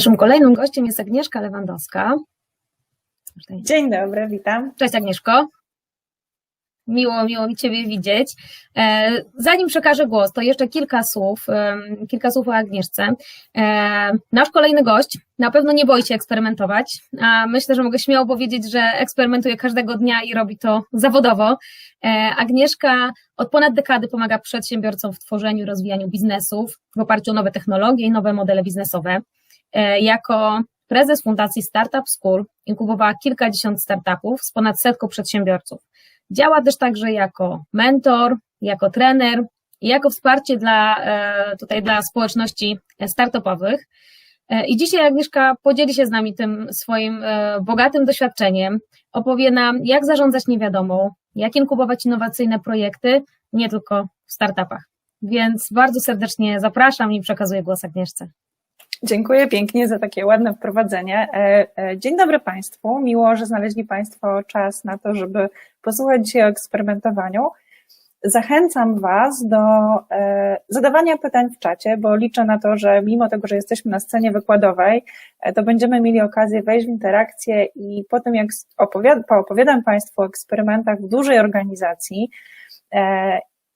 Naszym kolejnym gościem jest Agnieszka Lewandowska. Dzień dobry, witam. Cześć Agnieszko. Miło, miło mi Ciebie widzieć. E, zanim przekażę głos, to jeszcze kilka słów, kilka słów o Agnieszce. E, nasz kolejny gość na pewno nie boi się eksperymentować, a myślę, że mogę śmiało powiedzieć, że eksperymentuje każdego dnia i robi to zawodowo. E, Agnieszka od ponad dekady pomaga przedsiębiorcom w tworzeniu i rozwijaniu biznesów w oparciu o nowe technologie i nowe modele biznesowe. Jako prezes Fundacji Startup School inkubowała kilkadziesiąt startupów z ponad setką przedsiębiorców. Działa też także jako mentor, jako trener i jako wsparcie dla, e, tutaj dla społeczności startupowych. E, I dzisiaj Agnieszka podzieli się z nami tym swoim e, bogatym doświadczeniem, opowie nam, jak zarządzać niewiadomą, jak inkubować innowacyjne projekty, nie tylko w startupach. Więc bardzo serdecznie zapraszam i przekazuję głos Agnieszce. Dziękuję pięknie za takie ładne wprowadzenie. E, e, dzień dobry Państwu. Miło, że znaleźli Państwo czas na to, żeby posłuchać dzisiaj o eksperymentowaniu. Zachęcam Was do e, zadawania pytań w czacie, bo liczę na to, że mimo tego, że jesteśmy na scenie wykładowej, to będziemy mieli okazję wejść w interakcję i po tym, jak opowiadam Państwu o eksperymentach w dużej organizacji,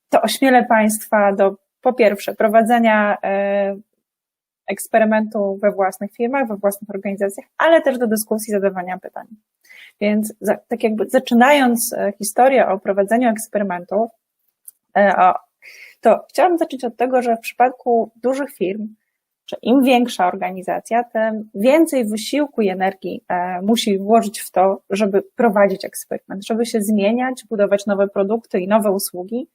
to ośmielę Państwa do po pierwsze prowadzenia eksperymentu we własnych firmach, we własnych organizacjach, ale też do dyskusji, zadawania pytań. Więc tak jakby zaczynając e, historię o prowadzeniu eksperymentów, e, to chciałam zacząć od tego, że w przypadku dużych firm, że im większa organizacja, tym więcej wysiłku i energii e, musi włożyć w to, żeby prowadzić eksperyment, żeby się zmieniać, budować nowe produkty i nowe usługi.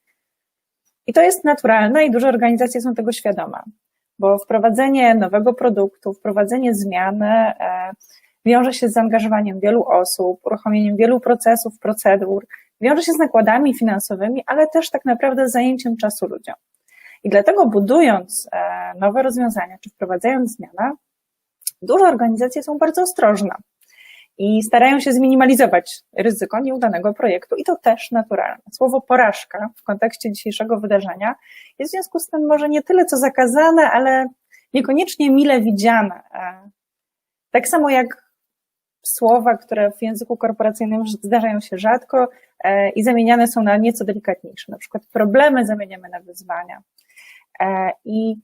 I to jest naturalne i duże organizacje są tego świadome bo wprowadzenie nowego produktu, wprowadzenie zmiany e, wiąże się z zaangażowaniem wielu osób, uruchomieniem wielu procesów, procedur, wiąże się z nakładami finansowymi, ale też tak naprawdę zajęciem czasu ludziom. I dlatego budując e, nowe rozwiązania, czy wprowadzając zmianę, duże organizacje są bardzo ostrożne i starają się zminimalizować ryzyko nieudanego projektu i to też naturalne. Słowo porażka w kontekście dzisiejszego wydarzenia jest w związku z tym może nie tyle co zakazane, ale niekoniecznie mile widziane. E, tak samo jak słowa, które w języku korporacyjnym zdarzają się rzadko e, i zamieniane są na nieco delikatniejsze, na przykład problemy zamieniamy na wyzwania. E, I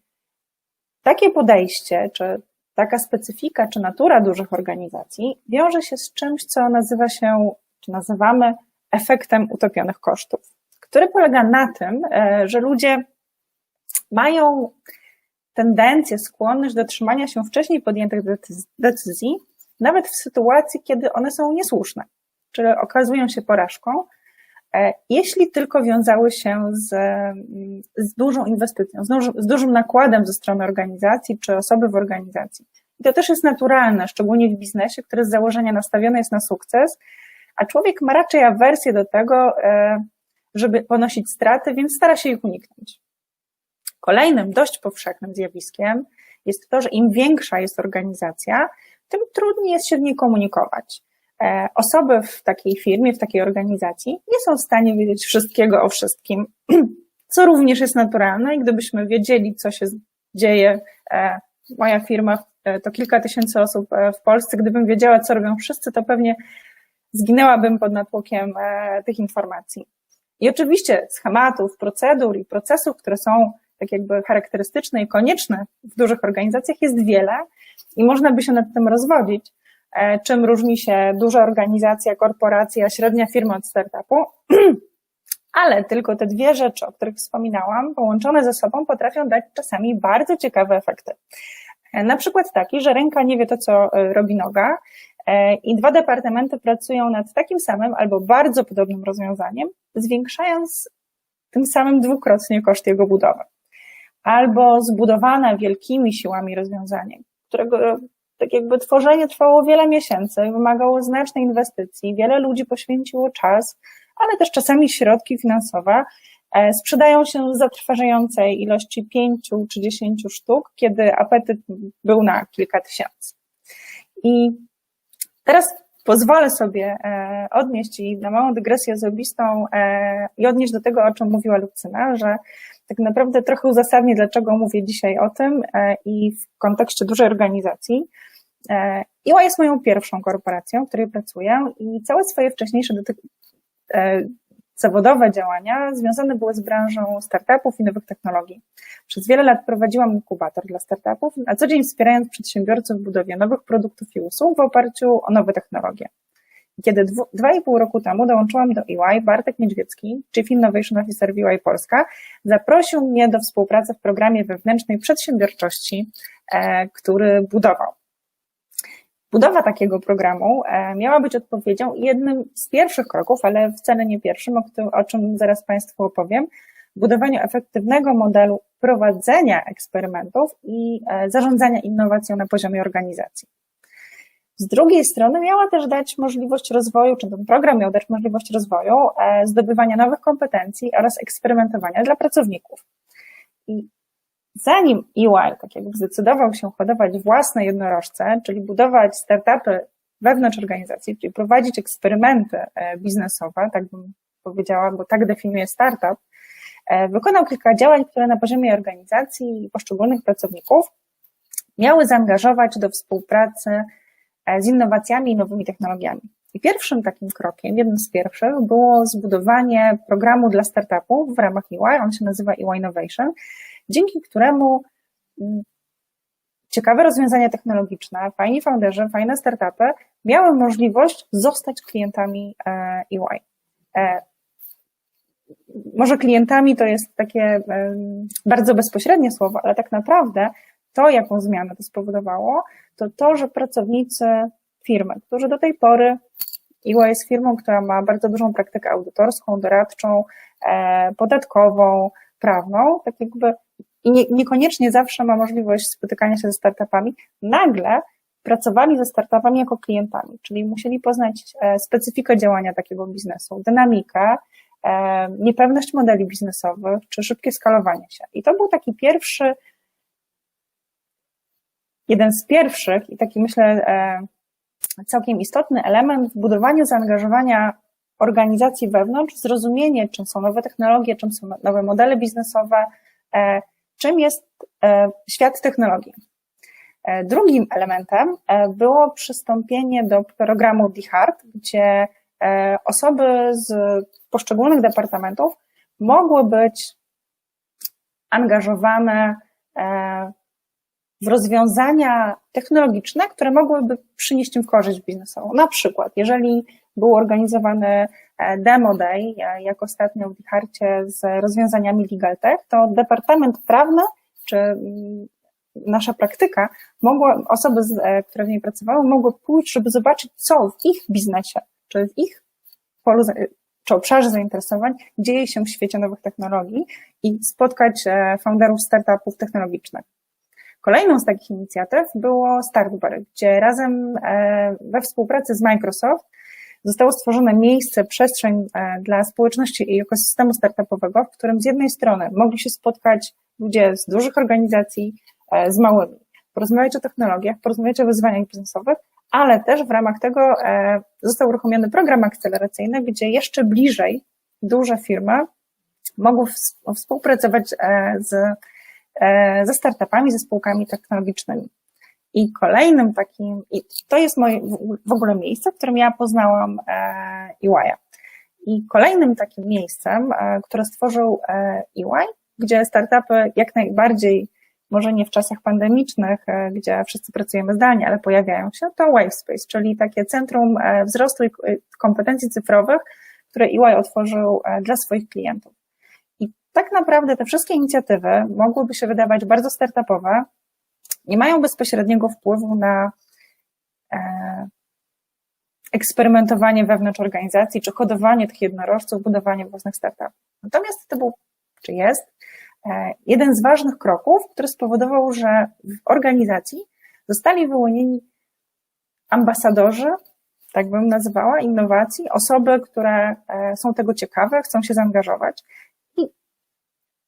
takie podejście, czy taka specyfika czy natura dużych organizacji wiąże się z czymś, co nazywa się, czy nazywamy efektem utopionych kosztów, który polega na tym, e, że ludzie mają tendencję, skłonność do trzymania się wcześniej podjętych decyzji, nawet w sytuacji, kiedy one są niesłuszne, czyli okazują się porażką, jeśli tylko wiązały się z, z dużą inwestycją, z, duży, z dużym nakładem ze strony organizacji czy osoby w organizacji. I to też jest naturalne, szczególnie w biznesie, który z założenia nastawiony jest na sukces, a człowiek ma raczej awersję do tego, e, żeby ponosić straty, więc stara się ich uniknąć. Kolejnym dość powszechnym zjawiskiem jest to, że im większa jest organizacja, tym trudniej jest się w niej komunikować. E, osoby w takiej firmie, w takiej organizacji nie są w stanie wiedzieć wszystkiego o wszystkim, co również jest naturalne i gdybyśmy wiedzieli, co się dzieje, e, moja firma to kilka tysięcy osób w Polsce, gdybym wiedziała, co robią wszyscy, to pewnie zginęłabym pod natłokiem tych informacji. I oczywiście schematów, procedur i procesów, które są tak jakby charakterystyczne i konieczne w dużych organizacjach jest wiele i można by się nad tym rozwodzić, e, czym różni się duża organizacja, korporacja, średnia firma od startupu, ale tylko te dwie rzeczy, o których wspominałam, połączone ze sobą potrafią dać czasami bardzo ciekawe efekty. E, na przykład taki, że ręka nie wie to, co e, robi noga, i dwa departamenty pracują nad takim samym albo bardzo podobnym rozwiązaniem, zwiększając tym samym dwukrotnie koszt jego budowy albo zbudowane wielkimi siłami rozwiązanie, którego tak jakby tworzenie trwało wiele miesięcy, wymagało znacznej inwestycji, wiele ludzi poświęciło czas, ale też czasami środki finansowe, e, sprzedają się z zatrważającej ilości pięciu czy dziesięciu sztuk, kiedy apetyt był na kilka tysięcy. I teraz pozwolę sobie e, odnieść i na małą dygresję osobistą e, i odnieść do tego, o czym mówiła Lucyna, że tak naprawdę trochę uzasadnię, dlaczego mówię dzisiaj o tym e, i w kontekście dużej organizacji. E, IWA jest moją pierwszą korporacją, w której pracuję i całe swoje wcześniejsze e, zawodowe działania związane były z branżą startupów i nowych technologii. Przez wiele lat prowadziłam inkubator dla startupów, a co dzień wspierając przedsiębiorców w budowie nowych produktów i usług w oparciu o nowe technologie. Kiedy dwu, dwa i pół roku temu dołączyłam do EY, Bartek Niedźwiecki, Chief Innovation Officer w EY Polska, zaprosił mnie do współpracy w programie wewnętrznej przedsiębiorczości, e, który budował. Budowa takiego programu e, miała być odpowiedzią jednym z pierwszych kroków, ale wcale nie pierwszym, o, którym, o czym zaraz Państwu opowiem, budowaniu efektywnego modelu prowadzenia eksperymentów i e, zarządzania innowacją na poziomie organizacji. Z drugiej strony miała też dać możliwość rozwoju, czy ten program miał dać możliwość rozwoju, e, zdobywania nowych kompetencji oraz eksperymentowania dla pracowników. I zanim EY tak jakby zdecydował się hodować własne jednorożce, czyli budować startupy wewnątrz organizacji, czyli prowadzić eksperymenty e, biznesowe, tak bym powiedziała, bo tak definiuje startup, wykonał kilka działań, które na poziomie organizacji i poszczególnych pracowników miały zaangażować do współpracy z innowacjami i nowymi technologiami. I pierwszym takim krokiem, jednym z pierwszych, było zbudowanie programu dla startupów w ramach EY, on się nazywa EY Innovation, dzięki któremu ciekawe rozwiązania technologiczne, fajni founderzy, fajne startupy miały możliwość zostać klientami EY. Może klientami to jest takie bardzo bezpośrednie słowo, ale tak naprawdę to, jaką zmianę to spowodowało, to to, że pracownicy firmy, którzy do tej pory EY jest firmą, która ma bardzo dużą praktykę audytorską, doradczą, e, podatkową, prawną, tak jakby i nie, niekoniecznie zawsze ma możliwość spotykania się ze startupami, nagle pracowali ze startupami jako klientami, czyli musieli poznać e, specyfikę działania takiego biznesu, dynamikę, e, niepewność modeli biznesowych, czy szybkie skalowanie się. I to był taki pierwszy jeden z pierwszych i taki myślę e, całkiem istotny element w budowaniu zaangażowania organizacji wewnątrz, zrozumienie, czym są nowe technologie, czym są nowe modele biznesowe, e, czym jest e, świat technologii. Drugim elementem było przystąpienie do programu DHART, gdzie osoby z poszczególnych departamentów mogły być angażowane w rozwiązania technologiczne, które mogłyby przynieść im korzyść biznesową. Na przykład, jeżeli był organizowany e, Demo Day, jak ostatnio w Dicharcie z rozwiązaniami LegalTech, to Departament Prawny czy mm, nasza praktyka, mogła, osoby, e, które w niej pracowały, mogły pójść, żeby zobaczyć, co w ich biznesie, czy w ich polu, czy obszarze zainteresowań dzieje się w świecie nowych technologii i spotkać e, founderów startupów technologicznych. Kolejną z takich inicjatyw było Startbar, gdzie razem e, we współpracy z Microsoft zostało stworzone miejsce, przestrzeń e, dla społeczności i ekosystemu startupowego, w którym z jednej strony mogli się spotkać ludzie z dużych organizacji, e, z małymi, porozmawiać o technologiach, porozmawiać o wyzwaniach biznesowych, ale też w ramach tego został uruchomiony program akceleracyjny, gdzie jeszcze bliżej duże firmy mogły współpracować z ze startupami, ze spółkami technologicznymi. I kolejnym takim, i to jest moje w ogóle miejsce, w którym ja poznałam EY. E I kolejnym takim miejscem, e, które stworzył EY, gdzie startupy jak najbardziej, może nie w czasach pandemicznych, gdzie wszyscy pracujemy zdalnie, ale pojawiają się, to Wavespace, czyli takie centrum wzrostu i kompetencji cyfrowych, które EY otworzył dla swoich klientów tak naprawdę te wszystkie inicjatywy mogłyby się wydawać bardzo startupowe, nie mają bezpośredniego wpływu na e, eksperymentowanie wewnątrz organizacji, czy hodowanie tych jednorożców, budowanie własnych startupów. Natomiast to był, czy jest, e, jeden z ważnych kroków, który spowodował, że w organizacji zostali wyłonieni ambasadorzy, tak bym nazywała, innowacji, osoby, które e, są tego ciekawe, chcą się zaangażować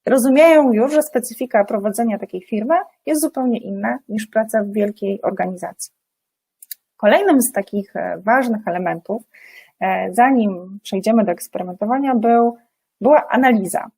rozumieją już, że specyfika prowadzenia takiej firmy jest zupełnie inna niż praca w wielkiej organizacji. Kolejnym z takich e, ważnych elementów, e, zanim przejdziemy do eksperymentowania, był, była analiza.